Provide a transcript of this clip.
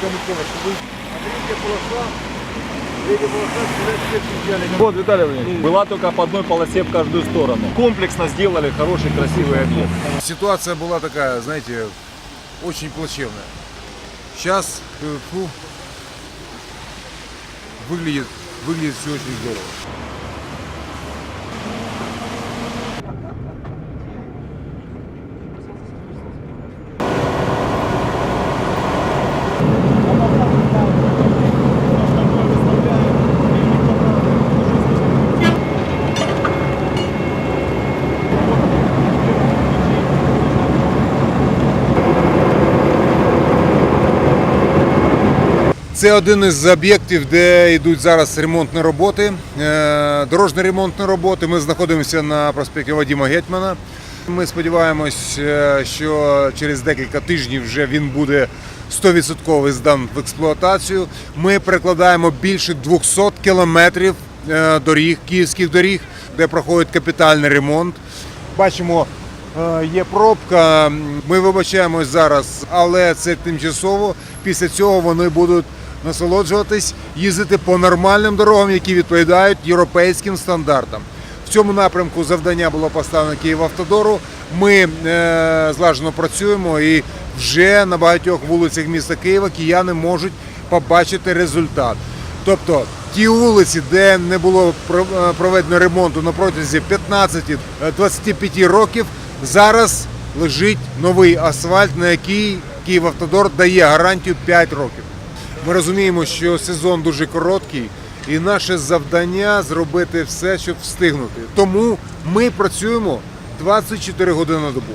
кому помощь. Вы- А третья полоса, третья полоса, сюда все приезжали. Вот, Виталий Владимирович, была только по одной полосе в каждую сторону. Комплексно сделали хороший, красивый объект. Ситуация была такая, знаете, очень плачевная. Сейчас фу, выглядит, выглядит все очень здорово. Це один із об'єктів, де йдуть зараз ремонтні роботи, е, дорожні ремонтні роботи. Ми знаходимося на проспекті Вадима Гетьмана. Ми сподіваємось, е, що через декілька тижнів вже він буде 100% здан в експлуатацію. Ми перекладаємо більше 200 кілометрів е, доріг, київських доріг, де проходить капітальний ремонт. Бачимо, є пробка. Ми вибачаємось зараз, але це тимчасово. Після цього вони будуть насолоджуватись, їздити по нормальним дорогам, які відповідають європейським стандартам. В цьому напрямку завдання було поставлено Київавтодору. Ми е, злажено працюємо і вже на багатьох вулицях міста Києва кияни можуть побачити результат. Тобто ті вулиці, де не було е, проведено ремонту на протязі 15-25 років, зараз лежить новий асфальт, на який Київавтодор дає гарантію 5 років. Ми розуміємо, що сезон дуже короткий, і наше завдання зробити все, щоб встигнути. Тому ми працюємо 24 години на добу.